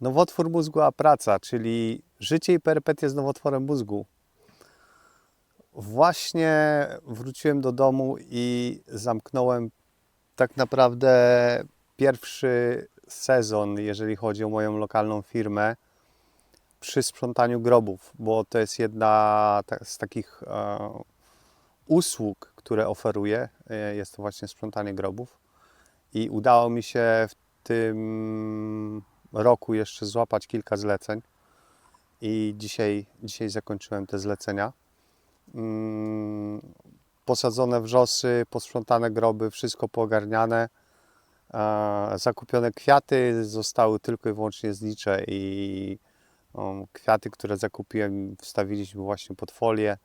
Nowotwór mózgu a praca, czyli życie i perypetie z nowotworem mózgu. Właśnie wróciłem do domu i zamknąłem tak naprawdę pierwszy sezon, jeżeli chodzi o moją lokalną firmę, przy sprzątaniu grobów, bo to jest jedna z takich e, usług, które oferuję. E, Jest to właśnie sprzątanie grobów. I udało mi się w tym roku jeszcze złapać kilka zleceń. I dzisiaj, dzisiaj zakończyłem te zlecenia. Mm, Posadzone wrzosy, posprzątane groby, wszystko poogarniane. Zakupione kwiaty zostały tylko i wyłącznie znicze i kwiaty, które zakupiłem, wstawiliśmy właśnie pod folię.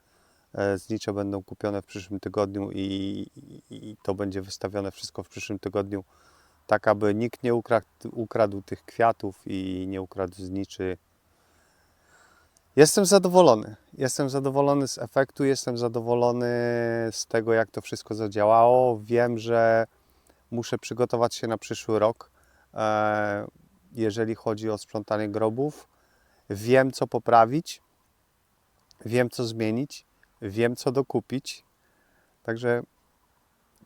E, Znicze będą kupione w przyszłym tygodniu i, i, i to będzie wystawione wszystko w przyszłym tygodniu, tak aby nikt nie ukradł, ukradł tych kwiatów i nie ukradł zniczy. Jestem zadowolony. Jestem zadowolony z efektu, jestem zadowolony z tego, jak to wszystko zadziałało. Wiem, że muszę przygotować się na przyszły rok, e, jeżeli chodzi o sprzątanie grobów. Wiem, co poprawić, wiem, co zmienić, wiem, co dokupić. Także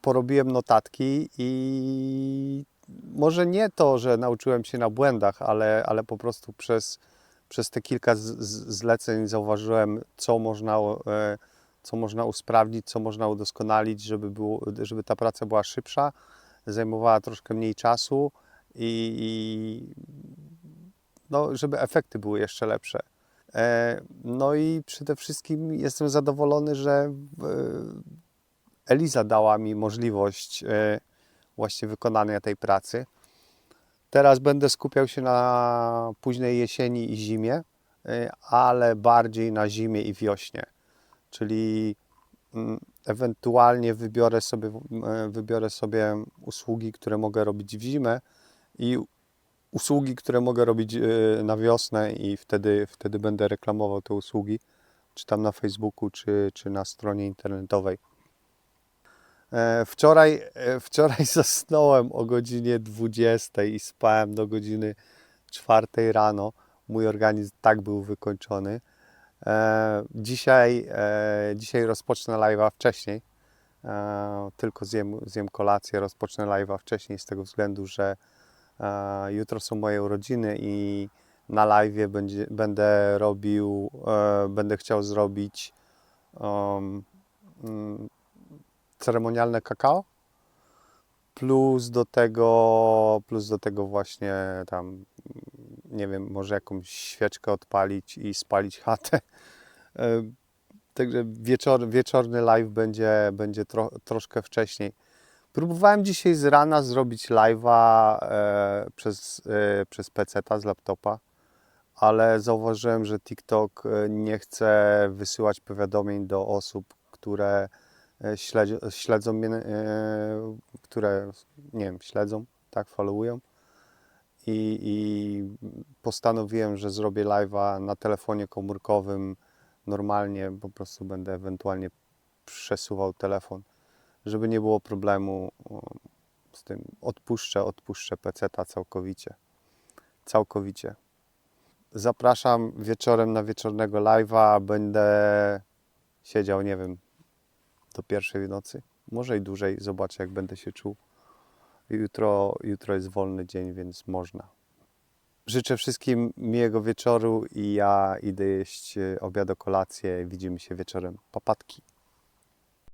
porobiłem notatki i może nie to, że nauczyłem się na błędach, ale, ale po prostu przez, przez te kilka z, zleceń zauważyłem, co można, e, co można usprawnić, co można udoskonalić, żeby, było, żeby ta praca była szybsza, zajmowała troszkę mniej czasu i, i no, żeby efekty były jeszcze lepsze. E, No i przede wszystkim jestem zadowolony, że e, Eliza dała mi możliwość właśnie wykonania tej pracy. Teraz będę skupiał się na późnej jesieni i zimie, e, ale bardziej na zimie i wiośnie. Czyli mm, ewentualnie wybiorę sobie, e, wybiorę sobie usługi, które mogę robić w zimę i usługi, które mogę robić e, na wiosnę i wtedy, wtedy będę reklamował te usługi, czy tam na Facebooku, czy, czy na stronie internetowej. E, Wczoraj, e, wczoraj zasnąłem o godzinie 20 i spałem do godziny 4 rano. Mój organizm tak był wykończony. E, Dzisiaj, dzisiaj rozpocznę live'a wcześniej. Tylko zjem, zjem kolację, rozpocznę live'a wcześniej z tego względu, że jutro są moje urodziny i na live'ie będzie, będę robił, będę chciał zrobić um, ceremonialne kakao plus do tego plus do tego właśnie tam nie wiem, może jakąś świeczkę odpalić i spalić chatę. E, Także wieczor, wieczorny live będzie, będzie tro, troszkę wcześniej. Próbowałem dzisiaj z rana zrobić live'a e, przez, e, przez PC-ta z laptopa, ale zauważyłem, że TikTok e, nie chce wysyłać powiadomień do osób, które e, śledzą, mnie, e, które, nie wiem, śledzą, tak, followują. I, I postanowiłem, że zrobię live'a na telefonie komórkowym normalnie, po prostu będę ewentualnie przesuwał telefon, żeby nie było problemu z tym. Odpuszczę, odpuszczę peceta całkowicie. Całkowicie. Zapraszam wieczorem na wieczornego live'a. Będę siedział, nie wiem, do pierwszej nocy. Może i dłużej. Zobaczę, jak będę się czuł. Jutro, jutro jest wolny dzień, więc można. Życzę wszystkim miłego wieczoru i ja idę jeść e, obiad, kolację. Widzimy się wieczorem. Papatki.